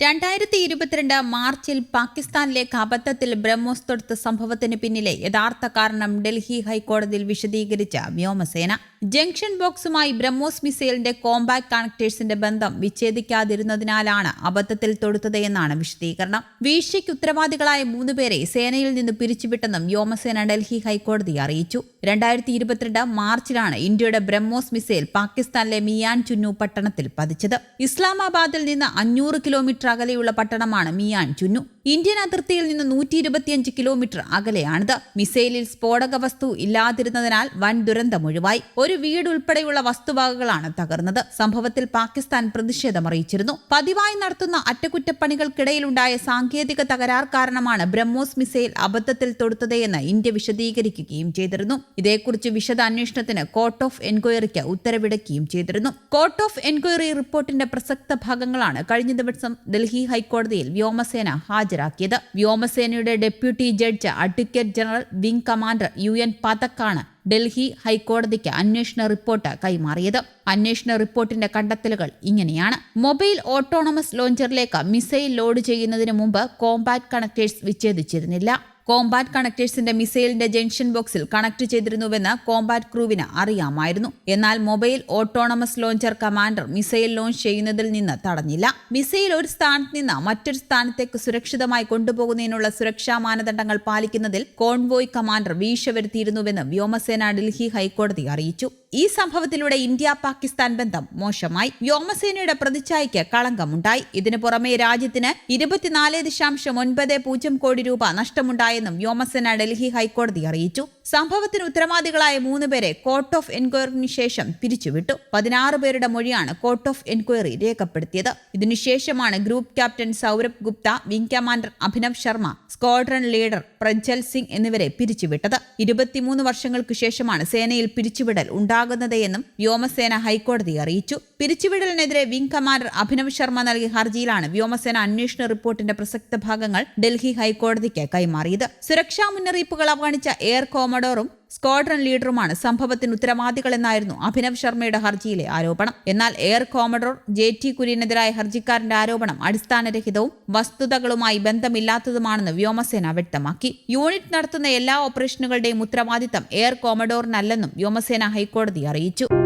രണ്ടായിരത്തി ഇരുപത്തിരണ്ട് മാർച്ചിൽ പാകിസ്ഥാനിലെ അബദ്ധത്തിൽ ബ്രഹ്മോസ് തൊടുത്ത സംഭവത്തിന് പിന്നിലെ യഥാർത്ഥ കാരണം ഡൽഹി ഹൈക്കോടതിയിൽ വിശദീകരിച്ച വ്യോമസേന. ജംഗ്ഷൻ ബോക്സുമായി ബ്രഹ്മോസ് മിസൈലിന്റെ കോമ്പാക്ട് കണക്ടേഴ്സിന്റെ ബന്ധം വിച്ഛേദിക്കാതിരുന്നതിനാലാണ് അബദ്ധത്തിൽ തൊടുത്തത് എന്നാണ് വിശദീകരണം. വീഴ്ചയ്ക്ക് ഉത്തരവാദികളായ മൂന്നുപേരെ സേനയിൽ നിന്ന് പിരിച്ചുവിട്ടെന്നും വ്യോമസേന ഡൽഹി ഹൈക്കോടതി അറിയിച്ചു. രണ്ടായിരത്തി ഇരുപത്തിരണ്ട് മാർച്ചിലാണ് ഇന്ത്യയുടെ ബ്രഹ്മോസ് മിസൈൽ പാകിസ്ഥാനിലെ മിയാൻ ചുന്നു പട്ടണത്തിൽ പതിച്ചത്. ഇസ്ലാമാബാദിൽ നിന്ന് അഞ്ഞൂറ് കിലോമീറ്റർ അകലെയുള്ള പട്ടണമാണ് മിയാൻ. ചുന്നു. ഇന്ത്യൻ അതിർത്തിയിൽ നിന്ന് നൂറ്റി ഇരുപത്തിയഞ്ച് കിലോമീറ്റർ അകലെയാണിത്. മിസൈലിൽ സ്ഫോടക വസ്തു ഇല്ലാതിരുന്നതിനാൽ വൻ ദുരന്തമൊഴിവായി ഒരു വീട് ഉൾപ്പെടെയുള്ള വസ്തുവകകളാണ് തകർന്നത്. സംഭവത്തിൽ പാകിസ്ഥാൻ പ്രതിഷേധമറിയിച്ചിരുന്നു. പതിവായി നടത്തുന്ന അറ്റകുറ്റപ്പണികൾക്കിടയിലുണ്ടായ സാങ്കേതിക തകരാർ കാരണമാണ് ബ്രഹ്മോസ് മിസൈൽ അബദ്ധത്തിൽ തൊടുത്തതെന്ന് ഇന്ത്യ വിശദീകരിക്കുകയും ചെയ്തിരുന്നു. ഇതേക്കുറിച്ച് വിശദ അന്വേഷണത്തിന് കോർട്ട് ഓഫ് എൻക്വയറിക്ക് ഉത്തരവിടുകയും ചെയ്തിരുന്നു. കോർട്ട് ഓഫ് എൻക്വയറി റിപ്പോർട്ടിന്റെ പ്രസക്ത ഭാഗങ്ങളാണ് കഴിഞ്ഞ ദിവസം ഡൽഹി ഹൈക്കോടതിയിൽ വ്യോമസേന ഹാജരാക്കിയത്. വ്യോമസേനയുടെ deputy judge advocate general wing commander U N പതക്കാണ് Delhi ഹൈക്കോടതിക്ക് അന്വേഷണ റിപ്പോർട്ട് കൈമാറിയത്. അന്വേഷണ റിപ്പോർട്ടിന്റെ കണ്ടെത്തലുകൾ ഇങ്ങനെയാണ്. മൊബൈൽ ഓട്ടോണമസ് ലോഞ്ചറിലേക്ക് മിസൈൽ ലോഡ് ചെയ്യുന്നതിന് മുമ്പ് കോമ്പാക്ട് കണക്ടേഴ്സ് വിച്ഛേദിച്ചിരുന്നില്ല. കോമ്പാറ്റ് കണക്ടേഴ്സിന്റെ മിസൈലിന്റെ ജംഗ്ഷൻ ബോക്സിൽ കണക്ട് ചെയ്തിരുന്നുവെന്ന് കോംബാറ്റ് ക്രൂവിന് അറിയാമായിരുന്നു. എന്നാൽ mobile autonomous launcher commander missile launch ചെയ്യുന്നതിൽ നിന്ന് തടഞ്ഞില്ല. മിസൈൽ ഒരു സ്ഥാനത്ത് നിന്ന് മറ്റൊരു സ്ഥാനത്തേക്ക് സുരക്ഷിതമായി കൊണ്ടുപോകുന്നതിനുള്ള സുരക്ഷാ മാനദണ്ഡങ്ങൾ പാലിക്കുന്നതിൽ കോൺവോയ് കമാൻഡർ വീഴ്ച വരുത്തിയിരുന്നുവെന്ന് വ്യോമസേന ഡൽഹി ഹൈക്കോടതി അറിയിച്ചു. ഈ സംഭവത്തിലൂടെ ഇന്ത്യ പാകിസ്ഥാൻ ബന്ധം മോശമായി. വ്യോമസേനയുടെ പ്രതിച്ഛായയ്ക്ക് കളങ്കമുണ്ടായി. ഇതിനു പുറമെ രാജ്യത്തിന് ഇരുപത്തിനാല് ദശാംശം ഒൻപത് പൂജ്യം കോടി രൂപ നഷ്ടമുണ്ടായെന്നും വ്യോമസേന ഡൽഹി ഹൈക്കോടതി അറിയിച്ചു. സംഭവത്തിന് ഉത്തരവാദികളായ മൂന്നുപേരെ കോർട്ട് ഓഫ് എൻക്വയറിന് ശേഷം പിരിച്ചുവിട്ടു. പതിനാറ് പേരുടെ മൊഴിയാണ് കോർട്ട് ഓഫ് എൻക്വയറി രേഖപ്പെടുത്തിയത്. ഇതിനുശേഷമാണ് group captain Saurabh Gupta wing commander Abhinav Sharma squadron leader Prajwal Singh എന്നിവരെ പിരിച്ചുവിട്ടത്. ഇരുപത്തിമൂന്ന് വർഷങ്ങൾക്ക് ശേഷമാണ് സേനയിൽ പിരിച്ചുവിടൽ ഉണ്ടാകുന്നത് എന്നും വ്യോമസേന ഹൈക്കോടതി അറിയിച്ചു. പിരിച്ചുവിടലിനെതിരെ വിംഗ് കമാൻഡർ അഭിനവ് ശർമ്മ നൽകിയ ഹർജിയിലാണ് വ്യോമസേന അന്വേഷണ റിപ്പോർട്ടിന്റെ പ്രസക്ത ഭാഗങ്ങൾ ഡൽഹി ഹൈക്കോടതിക്ക് കൈമാറിയത്. സുരക്ഷാ മുന്നറിയിപ്പുകൾ അവഗണിച്ച എയർ കോമഡോറും സ്ക്വാഡ്രൺ ലീഡറുമാണ് സംഭവത്തിന് ഉത്തരവാദികളെന്നായിരുന്നു അഭിനവ് ശർമ്മയുടെ ഹർജിയിലെ ആരോപണം. എന്നാൽ എയർ കോമഡോർ ജെ ടി കുര്യനെതിരായ ഹർജിക്കാരന്റെ ആരോപണം അടിസ്ഥാനരഹിതവും വസ്തുതകളുമായി ബന്ധമില്ലാത്തതുമാണെന്ന് വ്യോമസേന വ്യക്തമാക്കി. യൂണിറ്റ് നടത്തുന്ന എല്ലാ ഓപ്പറേഷനുകളുടെയും ഉത്തരവാദിത്തം എയർ കോമഡോറിനല്ലെന്നും വ്യോമസേന ഹൈക്കോടതി അറിയിച്ചു.